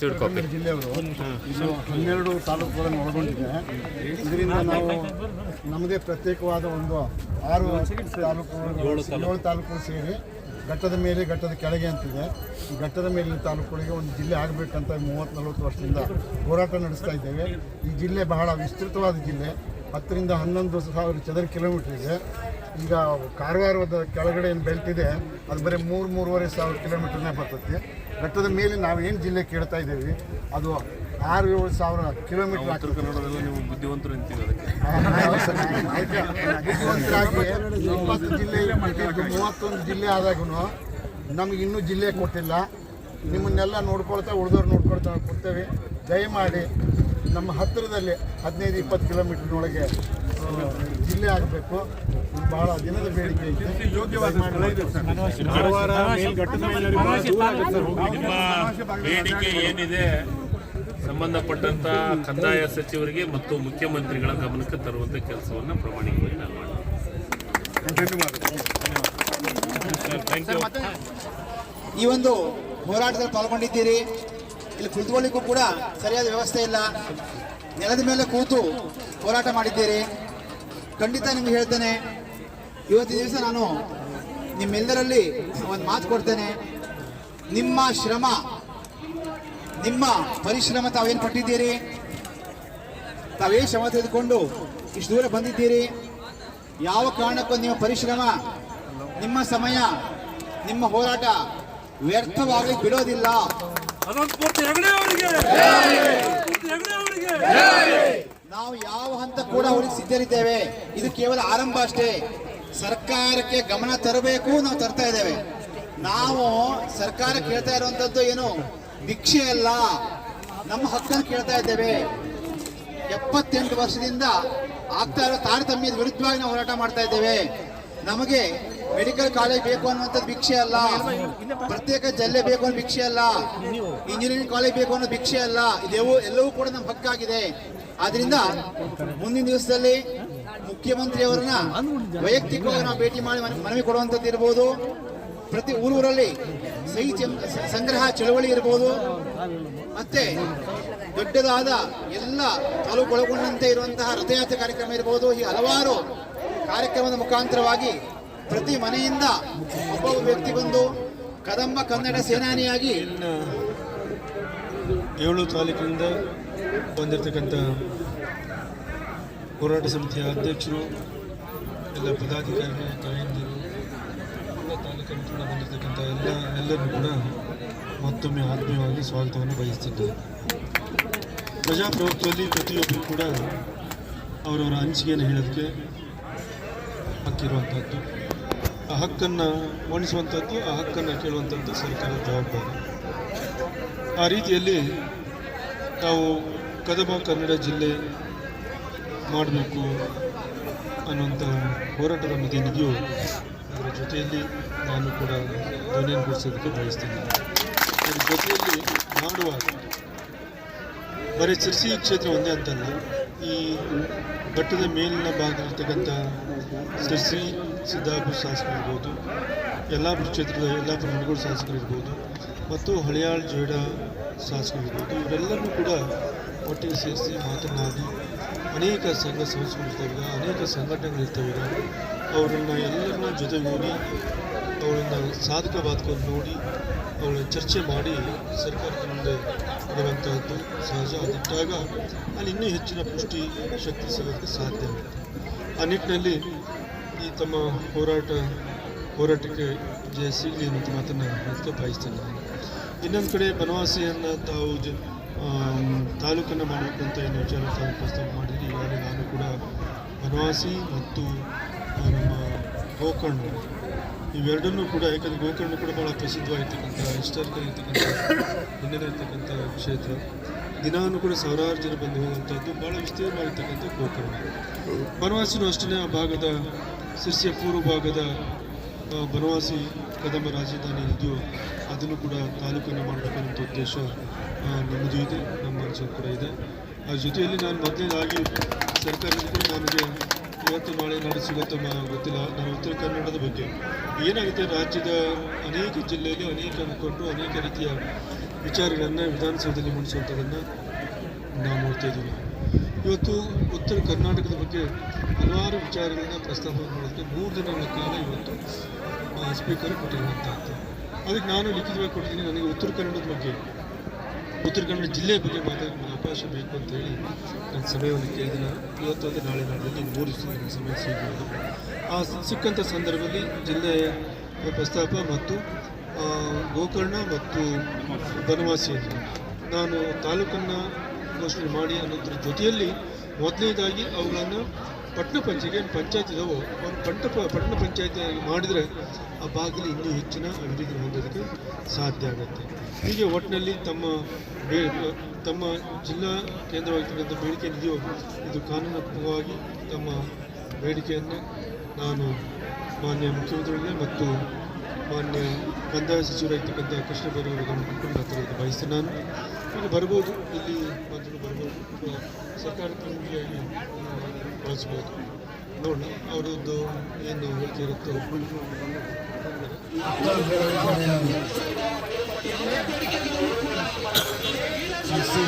ಜಿಲ್ಲೆಯವರು ಇದು ಹನ್ನೆರಡು ತಾಲೂಕುಗಳನ್ನು ಒಳಗೊಂಡಿದೆ. ಇದರಿಂದ ನಾವು ನಮ್ಮದೇ ಪ್ರತ್ಯೇಕವಾದ ಒಂದು ಆರು ತಾಲೂಕುಗಳು, ಏಳು ತಾಲೂಕು ಸೇರಿ ಘಟ್ಟದ ಮೇಲೆ ಘಟ್ಟದ ಕೆಳಗೆ ಅಂತಿದೆ. ಘಟ್ಟದ ಮೇಲಿನ ತಾಲೂಕುಗಳಿಗೆ ಒಂದು ಜಿಲ್ಲೆ ಆಗಬೇಕಂತ ಮೂವತ್ತು ನಲವತ್ತು ವರ್ಷದಿಂದ ಹೋರಾಟ ನಡೆಸ್ತಾ ಇದ್ದೇವೆ. ಈ ಜಿಲ್ಲೆ ಬಹಳ ವಿಸ್ತೃತವಾದ ಜಿಲ್ಲೆ. ಹತ್ತರಿಂದ ಹನ್ನೊಂದು ಸಾವಿರ ಚದರ ಕಿಲೋಮೀಟರ್ ಇದೆ. ಈಗ ಕಾರವಾರದ ಕೆಳಗಡೆ ಏನು ಇದೆ, ಅದು ಬರೀ ಮೂರು, ಮೂರುವರೆ ಸಾವಿರ ಕಿಲೋಮೀಟರ್ನೇ ಬರ್ತದೆ. ಘಟ್ಟದ ಮೇಲೆ ನಾವೇನು ಜಿಲ್ಲೆ ಕೇಳ್ತಾ ಇದ್ದೀವಿ ಅದು ಆರು ಏಳು ಸಾವಿರ ಕಿಲೋಮೀಟರ್ ಕನ್ನಡದಲ್ಲಿ ನೀವು ಬುದ್ಧಿವಂತರು ಅಂತೀವಿ ಅದಕ್ಕೆ. ಬುದ್ಧಿವಂತರಾಗಿ ಇಪ್ಪತ್ತು ಜಿಲ್ಲೆ ಮೂವತ್ತೊಂದು ಜಿಲ್ಲೆ ಆದಾಗೂ ನಮಗೆ ಇನ್ನೂ ಜಿಲ್ಲೆ ಕೊಟ್ಟಿಲ್ಲ. ನಿಮ್ಮನ್ನೆಲ್ಲ ನೋಡ್ಕೊಳ್ತಾ ಉಳಿದವ್ರು ನೋಡ್ಕೊಳ್ತಾ ಕೊಡ್ತೇವೆ ದಯಮಾಡಿ ನಮ್ಮ ಹತ್ತಿರದಲ್ಲಿ ಹದಿನೈದು ಇಪ್ಪತ್ತು ಕಿಲೋಮೀಟರ್ನೊಳಗೆ ಜಿಲ್ಲೆ ಆಗಬೇಕು. ಇದು ಬಹಳ ದಿನದ ಬೇಡಿಕೆ ಐತೆ ನಿಮ್ಮ ಬೇಡಿಕೆ ಏನಿದೆ ಸಂಬಂಧಪಟ್ಟಂತ ಕಂದಾಯ ಸಚಿವರಿಗೆ ಮತ್ತು ಮುಖ್ಯಮಂತ್ರಿಗಳ ಗಮನಕ್ಕೆ ತರುವಂತ ಕೆಲಸವನ್ನು ಪ್ರಮಾಣಿಕವಾಗಿ ನಾನು ಮಾಡ್ತೀನಿ. ಈ ಒಂದು ಹೋರಾಟದಲ್ಲಿ ಪಾಲ್ಗೊಂಡಿದ್ದೀರಿ. ಇಲ್ಲಿ ಕುಳಿತುಕೊಳ್ಳಿಕ್ಕೂ ಕೂಡ ಸರಿಯಾದ ವ್ಯವಸ್ಥೆ ಇಲ್ಲ. ನೆಲದ ಮೇಲೆ ಕೂತು ಹೋರಾಟ ಮಾಡಿದ್ದೀರಿ. ಖಂಡಿತ ನಿಮ್ಗೆ ಹೇಳ್ತೇನೆ. ಇವತ್ತಿನ ದಿವಸ ನಾನು ನಿಮ್ಮೆಲ್ಲರಲ್ಲಿ ಒಂದು ಮಾತು ಕೊಡ್ತೇನೆ. ನಿಮ್ಮ ಶ್ರಮ ನಿಮ್ಮ ಪರಿಶ್ರಮ ತಾವೇನು ಪಟ್ಟಿದ್ದೀರಿ? ತಾವೇ ಶ್ರಮ ತೆಗೆದುಕೊಂಡು ಇಷ್ಟು ದೂರ ಬಂದಿದ್ದೀರಿ? ಯಾವ ಕಾರಣಕ್ಕೂ ನಿಮ್ಮ ಪರಿಶ್ರಮ ನಿಮ್ಮ ಸಮಯ ನಿಮ್ಮ ಹೋರಾಟ ವ್ಯರ್ಥವಾಗಿ ಬಿಡೋದಿಲ್ಲ ನಾವು ಯಾವ ಹಂತ ಕೂಡ ಅವ್ರಿಗೆ ಸಿದ್ಧರಿದ್ದೇವೆ. ಇದು ಕೇವಲ ಆರಂಭ ಅಷ್ಟೇ. ಸರ್ಕಾರಕ್ಕೆ ಗಮನ ತರಬೇಕು ನಾವು ತರ್ತಾ ಇದ್ದೇವೆ. ನಾವು ಸರ್ಕಾರ ಕೇಳ್ತಾ ಇರುವಂತದ್ದು ಏನು? ಭಿಕ್ಷೆ ಅಲ್ಲ. ನಮ್ಮ ಹಕ್ಕನ್ನು ಕೇಳ್ತಾ ಇದ್ದೇವೆ. ಎಪ್ಪತ್ತೆಂಟು ವರ್ಷದಿಂದ ಆಗ್ತಾ ಇರೋ ತಾರತಮ್ಯದ ವಿರುದ್ಧವಾಗಿ ನಾವು ಹೋರಾಟ ಮಾಡ್ತಾ ಇದ್ದೇವೆ. ನಮಗೆ ಮೆಡಿಕಲ್ ಕಾಲೇಜ್ ಬೇಕು ಅನ್ನುವಂಥದ್ದು ಭಿಕ್ಷೆ ಅಲ್ಲ. ಪ್ರತ್ಯೇಕ ಜಲ್ಲೆ ಬೇಕು ಅನ್ನೋ ಭಿಕ್ಷೆ ಅಲ್ಲ. ಇಂಜಿನಿಯರಿಂಗ್ ಕಾಲೇಜ್ ಬೇಕು ಅನ್ನೋ ಭಿಕ್ಷೆ ಅಲ್ಲ. ಇದೆವು ಎಲ್ಲವೂ ಕೂಡ ನಮ್ಮ ಹಕ್ಕಾಗಿದೆ. ಆದ್ರಿಂದ ಮುಂದಿನ ದಿವಸದಲ್ಲಿ ಮುಖ್ಯಮಂತ್ರಿಯವರನ್ನ ವೈಯಕ್ತಿಕವಾಗಿ ನಾವು ಭೇಟಿ ಮಾಡಿ ಮನ- ಮನವಿ ಕೊಡುವಂಥದ್ದು ಇರ್ಬೋದು. ಪ್ರತಿ ಊರೂರಲ್ಲಿ ಸಹಿ ಸಂಗ್ರಹ ಚಳವಳಿ ಇರ್ಬೋದು. ಮತ್ತೆ ದೊಡ್ಡದಾದ ಎಲ್ಲ ತಾಲೂಕು ಒಳಗೊಂಡಂತೆ ಇರುವಂತಹ ರಥಯಾತ್ರೆ ಕಾರ್ಯಕ್ರಮ ಇರಬಹುದು ಈ ಹಲವಾರು ಕಾರ್ಯಕ್ರಮದ ಮುಖಾಂತರವಾಗಿ ಪ್ರತಿ ಮನೆಯಿಂದ ಒಬ್ಬ ವ್ಯಕ್ತಿ ಬಂದು ಕದಂಬ ಕನ್ನಡ ಸೇನಾನಿಯಾಗಿ ಏಳು ತಾಲೂಕಿನಿಂದ ಬಂದಿರತಕ್ಕಂಥ ಹೋರಾಟ ಸಮಿತಿಯ ಅಧ್ಯಕ್ಷರು, ಎಲ್ಲ ಪದಾಧಿಕಾರಿಗಳು ತಾಯಂದಿರು ಎಲ್ಲ ತಾಲೂಕಿನಿಂದ ಬಂದಿರತಕ್ಕಂಥ ಎಲ್ಲ, ಎಲ್ಲರೂ ಕೂಡ ಮತ್ತೊಮ್ಮೆ ಆತ್ಮೀಯವಾಗಿ ಸ್ವಾಗತವನ್ನು ಬಯಸ್ತಿದ್ದಾರೆ ಪ್ರಜಾಪ್ರಭುತ್ವದಲ್ಲಿ ಪ್ರತಿಯೊಬ್ಬರು ಕೂಡ ಅವರವರ ಹಂಚಿಕೆಯನ್ನು ಹೇಳೋದಕ್ಕೆ ಹಕ್ಕಿರುವಂಥದ್ದು ಆ ಹಕ್ಕನ್ನು ಮಣಿಸುವಂಥದ್ದು, ಆ ಹಕ್ಕನ್ನು ಕೇಳುವಂಥದ್ದು ಸರ್ಕಾರದ ಜವಾಬ್ದಾರಿ. ಆ ರೀತಿಯಲ್ಲಿ ನಾವು ಕದಮ ಕನ್ನಡ ಜಿಲ್ಲೆ ಮಾಡಬೇಕು ಅನ್ನುವಂಥ ಹೋರಾಟದ ಮಧ್ಯೆನಿದೆಯೋ ಅದರ ಜೊತೆಯಲ್ಲಿ ನಾನು ಕೂಡ ಧ್ವನಿಯನ್ನು ಕೊಡಿಸೋದಕ್ಕೆ ಬಯಸ್ತೀನಿ. ಅದರ ಜೊತೆಯಲ್ಲಿ ಮಾಡುವಾಗ ಬರೀ ಸಿರ್ಸಿ ಕ್ಷೇತ್ರ ಒಂದೇ ಅಂತಲ್ಲ, ಈ ಬೆಟ್ಟದ ಮೇಲಿನ ಭಾಗದಲ್ಲಿರ್ತಕ್ಕಂಥ ಸಿರ್ಸಿ ಸಿದ್ದಾಪುರ ಶಾಸಕರಿರ್ಬೋದು ಯಲ್ಲಾಪುರ ಕ್ಷೇತ್ರದ ಯಲ್ಲಾಪುರ ಮಣಗೋಡು ಶಾಸಕರಿರ್ಬೋದು ಮತ್ತು ಹಳಿಯಾಳ್ ಜೋಡ ಶಾಸಕರಿರ್ಬೋದು ಇವರೆಲ್ಲರೂ ಕೂಡ ಒಟ್ಟಿಗೆ ಸೇರಿಸಿ ಮಾತನಾಡಿ ಅನೇಕ ಸಂಘ ಸಂಸ್ಥೆಗಳಿರ್ತವೆ, ಅನೇಕ ಸಂಘಟನೆಗಳಿರ್ತವೆ. ಅವರನ್ನು ಎಲ್ಲರನ್ನ ಜೊತೆಗೂಡಿ ಅವರನ್ನ ಸಾಧಕ ಬಾಧಕವನ್ನು ನೋಡಿ ಅವಳ ಚರ್ಚೆ ಮಾಡಿ ಸರ್ಕಾರದ ಮುಂದೆ ಇರುವಂತಹದ್ದು ಸಹಜ. ಅದಿಟ್ಟಾಗ ಅಲ್ಲಿ ಇನ್ನೂ ಹೆಚ್ಚಿನ ಪುಷ್ಟಿ ಶಕ್ತಿ ಸಿಗೋದಕ್ಕೆ ಸಾಧ್ಯ ಆ ನಿಟ್ಟಿನಲ್ಲಿ ಈ ತಮ್ಮ ಹೋರಾಟ, ಹೋರಾಟಕ್ಕೆ ಜಯ ಸಿಗಲಿ ಅನ್ನೋದು ಮಾತನ್ನು ಅದಕ್ಕೆ ಬಯಸ್ತೇನೆ ನಾನು ಇನ್ನೊಂದು ಕಡೆ ಬನವಾಸಿಯನ್ನು ತಾವು ಜ ತಾಲೂಕನ್ನು ಮಾಡಬೇಕು ಅಂತ ಏನು ವಿಚಾರ ತಾವು ಪ್ರಸ್ತಾಪ ಮಾಡಿದ್ರಿ ಈಗಾಗಲೇ ನಾನು ಕೂಡ ಬನವಾಸಿ ಮತ್ತು ನಮ್ಮ ಗೋಕರ್ಣ ಇವೆರಡನ್ನೂ ಕೂಡ ಯಾಕಂದರೆ ಗೋಕರ್ಣ ಕೂಡ ಭಾಳ ಪ್ರಸಿದ್ಧವಾಗಿರ್ತಕ್ಕಂಥ ಹಿಸ್ಟಾರಿಕಲ್ ಇರ್ತಕ್ಕಂಥ ಹಿನ್ನೆಲೆ ಇರ್ತಕ್ಕಂಥ ಕ್ಷೇತ್ರ. ದಿನಾನು ಕೂಡ ಸಾವಿರಾರು ಜನ ಬಂದು ಹೋಗುವಂಥದ್ದು ಭಾಳ ವಿಸ್ತೀರ್ಣವಾಗಿರ್ತಕ್ಕಂಥ ಗೋಕರ್ಣ. ಬನವಾಸಿನೂ ಅಷ್ಟೇ ಆ ಭಾಗದ ಶಿಷ್ಯ ಪೂರ್ವ ಭಾಗದ ಬನವಾಸಿ ಕದಂಬ ರಾಜಧಾನಿ ಇದೆಯೋ ಅದನ್ನು ಕೂಡ ತಾಲೂಕನ್ನು ಮಾಡಬೇಕನ್ನೋ ಉದ್ದೇಶ ನಮ್ಮದು ಇದೆ, ನಮ್ಮ ಮನಸ್ಸಲ್ಲಿ ಕೂಡ ಇದೆ. ಅದ್ರ ಜೊತೆಯಲ್ಲಿ ನಾನು ಮೊದಲನೇದಾಗಿ ಸರ್ಕಾರದ ಕೂಡ ನನಗೆ ಇವತ್ತು ನಾಳೆ ನಾಳೆ ಸಿಗುತ್ತೋ ಗೊತ್ತಿಲ್ಲ, ನಾನು ಉತ್ತರ ಕನ್ನಡದ ಬಗ್ಗೆ. ಏನಾಗುತ್ತೆ, ರಾಜ್ಯದ ಅನೇಕ ಜಿಲ್ಲೆಯಲ್ಲಿ ಅನೇಕ ಮುಖಂಡರು ಅನೇಕ ರೀತಿಯ ವಿಚಾರಗಳನ್ನು ವಿಧಾನಸೌಧದಲ್ಲಿ ಮುಂಡಿಸುವಂಥದ್ದನ್ನು ನಾವು ನೋಡ್ತಾ ಇದ್ದೀವಿ. ಇವತ್ತು ಉತ್ತರ ಕರ್ನಾಟಕದ ಬಗ್ಗೆ ಹಲವಾರು ವಿಚಾರಗಳನ್ನ ಪ್ರಸ್ತಾಪ ಮಾಡೋದಕ್ಕೆ ಮೂರು ದಿನಗಳ ಕಾಲ ಇವತ್ತು ಸ್ಪೀಕರ್ ಕೊಟ್ಟಿರುವಂಥದ್ದು ಅದಕ್ಕೆ ನಾನು ಲಿಖಿತವಾಗಿ ಕೊಟ್ಟಿದ್ದೀನಿ, ನನಗೆ ಉತ್ತರ ಕನ್ನಡದ ಬಗ್ಗೆ, ಉತ್ತರ ಕನ್ನಡ ಜಿಲ್ಲೆ ಬಗ್ಗೆ ಮಾತಾಡಲು ಅವಕಾಶ ಬೇಕು ಅಂತ ಹೇಳಿ ನನ್ನ ಸಮಯವನ್ನು ಕೇಳಿದ ಇವತ್ತು ಅಂದರೆ ನಾಳೆ ನಾಡಿನಲ್ಲಿ ಮೂರು ದಿವಸ ನನಗೆ ಸಮಯ ಸಿಗಬಹುದು ಆ ಸಿಕ್ಕಂಥ ಸಂದರ್ಭದಲ್ಲಿ ಜಿಲ್ಲೆಯ ಪ್ರಸ್ತಾಪ ಮತ್ತು ಗೋಕರ್ಣ ಮತ್ತು ಬನವಾಸಿಯಲ್ಲಿ ನಾನು ತಾಲೂಕನ್ನು ಘೋಷಣೆ ಮಾಡಿ ಅನ್ನೋದ್ರ ಜೊತೆಯಲ್ಲಿ ಮೊದಲನೇದಾಗಿ ಅವುಗಳನ್ನು ಪಟ್ಟಣ ಪಂಚಾಯತ್ ಪಂಚಾಯತ್ ಇದಾವೋ ಅವ್ರು ಪಟ್ಟ ಪಟ್ಟಣ ಪಂಚಾಯತಿ ಮಾಡಿದರೆ ಆ ಭಾಗದಲ್ಲಿ ಇನ್ನೂ ಹೆಚ್ಚಿನ ಅಭಿವೃದ್ಧಿ ಹೊಂದೋದಕ್ಕೆ ಸಾಧ್ಯ ಆಗುತ್ತೆ. ಹೀಗೆ ಒಟ್ಟಿನಲ್ಲಿ ತಮ್ಮ ಬೇ ತಮ್ಮ ಜಿಲ್ಲಾ ಕೇಂದ್ರವಾಗಿರ್ತಕ್ಕಂಥ ಬೇಡಿಕೆ ಏನಿದೆಯೋ ಇದು ಕಾನೂನಾತ್ಮಕವಾಗಿ ತಮ್ಮ ಬೇಡಿಕೆಯನ್ನು ನಾನು ಮಾನ್ಯ ಮುಖ್ಯಮಂತ್ರಿಗಳಿಗೆ ಮತ್ತು ಮಾನ್ಯ ಕಂದಾಯ ಸಚಿವರಾಗಿರ್ತಕ್ಕಂಥ ಕೃಷ್ಣ ಬೈರೇಗೌಡ ಕುಟುಂಬ ಮಾತಾಡೋದು ಬಯಸ್ತೇನೆ ನಾನು. ಈಗ ಬರ್ಬೋದು, ಇಲ್ಲಿ ಮಂತ್ರಿಗಳು ಬರ್ಬೋದು, ಅಥವಾ ಸರ್ಕಾರ ಪ್ರತಿನಿಧಿಯಾಗಿ ಬಳಸ್ಬೋದು. ನೋಡೋಣ, ಅವರದ್ದು ಏನು ಹೇಳಿಕೆ ಇರುತ್ತೋ. ಶಿರ್ಸಿ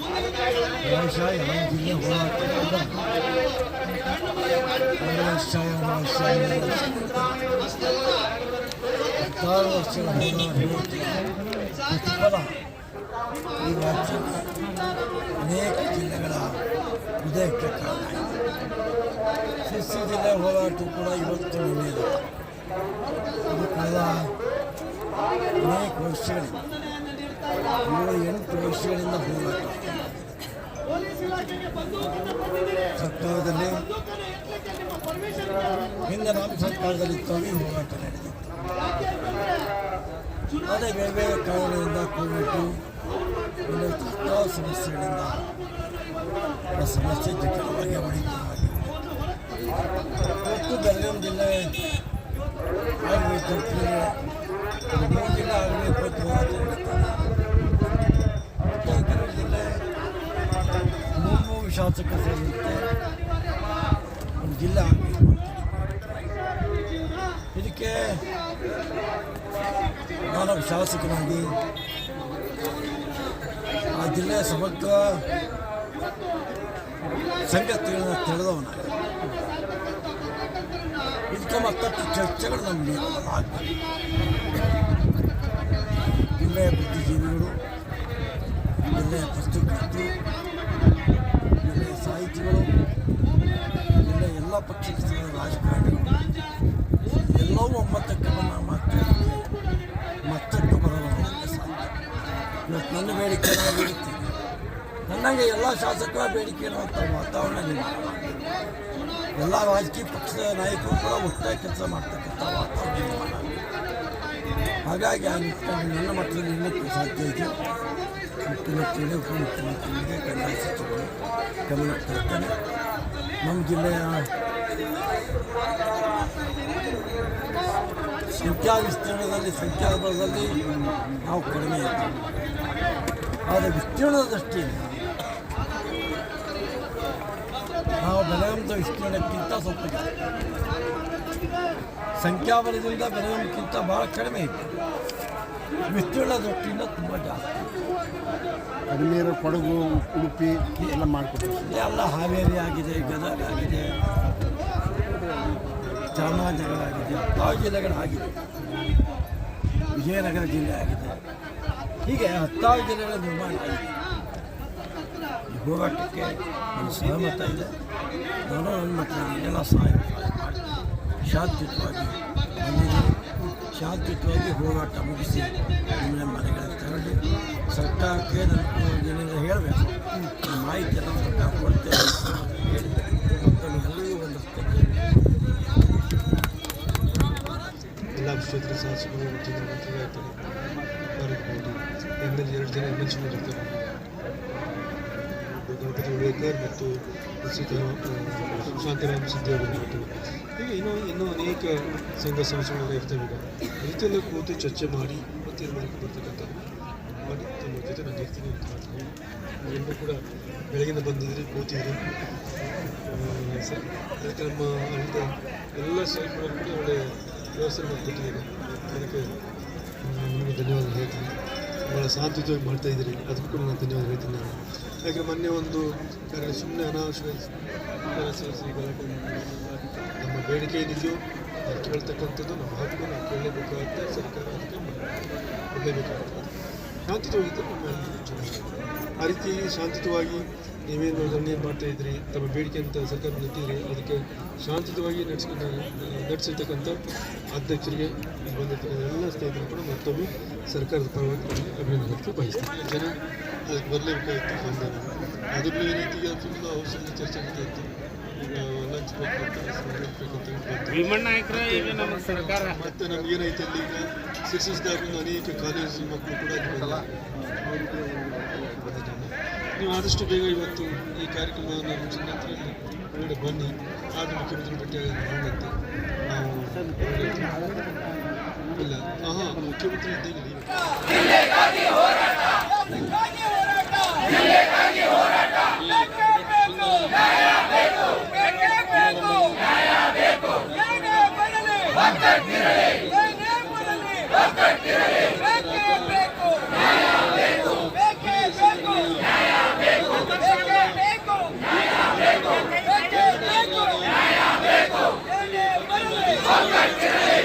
ಜಿಲ್ಲಾ ಆಗಬೇಕು ಬಹುಶಃ ಯಾವ ಜಿಲ್ಲೆ ಹೋರಾಟ ವರ್ಷ ವರ್ಷ ಹತ್ತಾರು ವರ್ಷಗಳ ಪ್ರತಿಫಲ ಈ ರಾಜ್ಯ ಅನೇಕ ಜಿಲ್ಲೆಗಳ ಉದಯಕ್ಕೆ ಕಾರಣ ಆಯಿತು ಶಿರ್ಸಿ ಜಿಲ್ಲೆ ಹೋರಾಟ ಕೂಡ ಇವತ್ತು ನಿನ್ನೆದು ಇದು ಕಳೆದ ಅನೇಕ ವರ್ಷಗಳಿಂದ ಏಳು ಎಂಟು ವರ್ಷಗಳಿಂದ ಹೋರಾಟ ಸರ್ಕಾರದಲ್ಲಿ ಹಿಂದೆ ನಮ್ಮ ಸರ್ಕಾರದಲ್ಲಿ ಇತ್ತವಾಗಿ ಹೋರಾಟ ನಡೆದಿತ್ತು. ಅದೇ ಬೇರೆ ಬೇರೆ ಕಾರಣಗಳಿಂದ ಕೋವಿಟ್ಟು ಹತ್ತಾರು ಸಮಸ್ಯೆಗಳಿಂದ ಆ ಸಮಸ್ಯೆ ಜಟಿಲವಾಗಿ ಹೊಡಿತವಾಗಿ ಇವತ್ತು ಬೆಳಗಾವಿ ಜಿಲ್ಲೆ ಆಗಬೇಕು ಮೂರು ಜಿಲ್ಲೆ ಆಗಬೇಕು ಅಂತ ಹೋರಾಟ ನಡೀತದೆ ಉತ್ತರ ಕನ್ನಡ ಜಿಲ್ಲೆ ಶಾಸಕ ಸೇರಿರುತ್ತೆ ಒಂದು ಜಿಲ್ಲೆ ಇದಕ್ಕೆ ನಾನು ಶಾಸಕನಾಗಿ ಆ ಜಿಲ್ಲೆಯ ಸಮಗ್ರ ಸಂಗತಿಗಳನ್ನು ತಿಳಿದವನ ಇದಕ್ಕೆ ಮತ್ತಷ್ಟು ಚರ್ಚೆಗಳು ನಮಗೆ ಜಿಲ್ಲೆಯ ಬುದ್ಧಿಜೀವಿಗಳು ಜಿಲ್ಲೆಯ ಪತ್ರಕರ್ತರು ಜಿಲ್ಲೆಯ ಸಾಹಿತಿಗಳು ಜಿಲ್ಲೆಯ ಎಲ್ಲ ರಾಜಕಾರಣಿಗಳು ಎಲ್ಲವೂ ಒಮ್ಮತಕ್ಕೆ ನಾವು ಮಾತಾಡಿದ್ರೆ ಮತ್ತಷ್ಟು ಬರಲು ಇವತ್ತು ನನ್ನ ಬೇಡಿಕೆ ನಾನು ಬೇಡುತ್ತೇನೆ ನನಗೆ ಎಲ್ಲ ಶಾಸಕರ ಬೇಡಿಕೆ ಇರುವಂಥ ವಾತಾವರಣ ಎಲ್ಲ ರಾಜಕೀಯ ಪಕ್ಷದ ನಾಯಕರು ಕೂಡ ಒಟ್ಟಾಗಿ ಕೆಲಸ ಮಾಡ್ತಕ್ಕಂಥ ವಾತಾವರಣ ಹಾಗಾಗಿ ಆ ನಿಟ್ಟಿನಲ್ಲಿ ನನ್ನ ಮಟ್ಟದಲ್ಲಿ ನಿಲ್ಲಕ್ಕೆ ಸಾಧ್ಯ ಇದೆ ಮುಖ್ಯಮಂತ್ರಿಗಳೇ ಉಪಮುಖ್ಯಮಂತ್ರಿಗಳಿಗೆ ಕಂದಾಯ ಸಚಿವರು ಗಮನ ನಮ್ಮ ಜಿಲ್ಲೆಯ ಸಂಖ್ಯಾ ವಿಸ್ತೀರ್ಣದಲ್ಲಿ ಸಂಖ್ಯಾಬಲದಲ್ಲಿ ನಾವು ಕಡಿಮೆ ಆದರೆ ವಿಸ್ತೀರ್ಣದ ದೃಷ್ಟಿಯಿಂದ ನಾವು ಬೆಳೆಯುವಂಥ ವಿಸ್ತೀರ್ಣಕ್ಕಿಂತ ಸ್ವಲ್ಪ ಸಂಖ್ಯಾಬಲದಿಂದ ಬೆಳಗಾಂಕ್ಕಿಂತ ಭಾಳ ಕಡಿಮೆ ಇತ್ತು ವಿಸ್ತೀರ್ಣ ದೃಷ್ಟಿಯಿಂದ ತುಂಬ ಜಾಸ್ತಿ. ಕಡಿಮೆ ಕೊಡಗು ಉಡುಪಿ ಎಲ್ಲ ಮಾಡಿಕೊಡ್ತೀವಿ ಎಲ್ಲ ಹಾವೇರಿ ಆಗಿದೆ ಗದಗ ಆಗಿದೆ ಚಾಮರಾಜನಗರ ಆಗಿದೆ ಹತ್ತಾರು ಜಿಲ್ಲೆಗಳಾಗಿದೆ ವಿಜಯನಗರ ಜಿಲ್ಲೆ ಆಗಿದೆ. ಹೀಗೆ ಹತ್ತಾರು ಜಿಲ್ಲೆಗಳ ನಿರ್ಮಾಣ ಆಗಿದೆ. ಈ ಹೋರಾಟಕ್ಕೆ ನನ್ನ ಸಹಮತ ಇದೆ. ನಾನು ನನ್ನ ಮಕ್ಕಳಿಗೆ ಎಲ್ಲ ಸಹಾಯ ಶಾಂತಿಯುತವಾಗಿ ಶಾಂತಿಯುತವಾಗಿ ಹೋರಾಟ ಮುಗಿಸಿ ನಿಮ್ಮ ಮನೆಗಳಿಗೆ ತೆರಳಿ ಸರ್ಕಾರಕ್ಕೆ ಏನಿದೆ ಹೇಳಬೇಕು. ಮಾಹಿತಿಯನ್ನು ಸರ್ಕಾರ ಕೊಡ್ತೇವೆ ಅಂತ ಹೇಳಿ ಮಕ್ಕಳು ಎಲ್ಲ ಕ್ಷೇತ್ರ ಶಾಸಕರು ಜಿಲ್ಲಾ ಮಂತ್ರಿಗಳಾಗ್ತಾರೆ ಬರಬಹುದು ಎಂ ಎಲ್ ಎರಡು ಜನ ಎಂ ಎಲ್ ಸಿ ಇರ್ತಾರೆ ಗಣಪತಿ ಉಳೇಕರ್ ಮತ್ತು ಶಾಂತಿರಾಮ್ ಸಿದ್ದೇವರು ಇರ್ತಾರೆ. ಹೀಗೆ ಇನ್ನೂ ಇನ್ನೂ ಅನೇಕ ಸಂಘ ಸಂಸ್ಥೆಗಳೆಲ್ಲ ಇರ್ತವೆ ಈಗ. ಅದಕ್ಕೆಲ್ಲ ಕೂತು ಚರ್ಚೆ ಮಾಡಿ ತೀರ್ಮಾನಕ್ಕೆ ಬರ್ತಕ್ಕಂಥ ಮಾಡಿ ತಮ್ಮ ಜೊತೆ ನಾನು ಇರ್ತೀನಿ ಅಂತ ಹೇಳ್ತೀನಿ ಎಲ್ಲರೂ ಕೂಡ ಬೆಳಗಿನ ಬಂದಿದ್ರಿ ಕೂತಿದ್ರಿ ಸರ್. ಅದಕ್ಕೆ ನಮ್ಮ ಅಲ್ಲಿಂದ ಎಲ್ಲ ಶಾಲೆಗಳು ಕೂಡ ಒಳ್ಳೆ ವ್ಯವಸ್ಥೆ ಮಾಡ್ತಿದ್ದೀನಿ ಅದಕ್ಕೆ ನಿಮಗೆ ಧನ್ಯವಾದ ಹೇಳ್ತೀನಿ. ಭಾಳ ಶಾಂತಿಯುತವಾಗಿ ಮಾಡ್ತಾ ಇದ್ದೀರಿ. ಅದಕ್ಕೂ ಕೂಡ ನಾನು ಧನ್ಯವಾದ ಹೇಳ್ತೀನಿ ನಾನು. ಯಾಕಂದರೆ ಮೊನ್ನೆ ಒಂದು ಸುಮ್ಮನೆ ಗಲಾಟೆ ನಮ್ಮ ಬೇಡಿಕೆ ಏನಿದೆಯೋ ಅದು ಕೇಳ್ತಕ್ಕಂಥದ್ದು ನಮ್ಮ ಹಕ್ಕು. ನಾವು ಕೇಳಲೇಬೇಕಾಗುತ್ತೆ. ಸರ್ಕಾರ ಅದಕ್ಕೆ ಕೊಡಲೇಬೇಕಾಗ್ತದೆ ಶಾಂತಿಯುತವಾಗಿದ್ದರೆ ನಮ್ಮ ಆ ರೀತಿ ಶಾಂತಿಯುತವಾಗಿ ನೀವೇನು ಧರಣಿ ಮಾಡ್ತಾ ಇದ್ರಿ ತಮ್ಮ ಬೇಡಿಕೆ ಅಂತ ಸರ್ಕಾರ ನಿಂತಿದ್ರಿ ಅದಕ್ಕೆ ಶಾಂತಿಯುತವಾಗಿ ನಡೆಸ್ಕೊಂಡು ನಡೆಸಿರ್ತಕ್ಕಂಥ ಅಧ್ಯಕ್ಷರಿಗೆ ಬಂದಿರ್ತಕ್ಕಂಥ ಎಲ್ಲ ಸ್ನೇಹಿತರು ಕೂಡ ಮತ್ತೊಮ್ಮೆ ಸರ್ಕಾರದ ಪರವಾಗಿ ಅಭಿನಂದನೆ ಬಯಸ್ತಾರೆ ಜನ ಅದಕ್ಕೆ ಬರಲೇಬೇಕಾಗಿತ್ತು ಬಂದ ಅದನ್ನು ಅದರಲ್ಲೂ ಈ ರೀತಿಯ ತುಂಬ ಔಷಧಿ ಚರ್ಚೆ ಆಗ್ತಾಯಿತ್ತು ಇತ್ತು. ಮತ್ತೆ ನಮಗೇನೈತೆ ಅಲ್ಲಿ ಈಗ ಶಿಕ್ಷಿಸಿದಾಗ ಅನೇಕ ಕಾಲೇಜು ಮಕ್ಕಳು ಕೂಡ. ನೀವು ಆದಷ್ಟು ಬೇಗ ಇವತ್ತು ಈ ಕಾರ್ಯಕ್ರಮವನ್ನು ನಮ್ಮ ಚಿನ್ನತ್ರಲ್ಲಿ ಹೊರಗಡೆ ಬನ್ನಿ. ಆದರೆ ಮುಖ್ಯಮಂತ್ರಿ ಭೇಟಿಯಾಗಿ ಬಂದಂತೆ ನಾವು ಇಲ್ಲ. ಹಾಂ ಮುಖ್ಯಮಂತ್ರಿ ಇದ್ದೀವಿ ಬೇಕು. Boca Grande!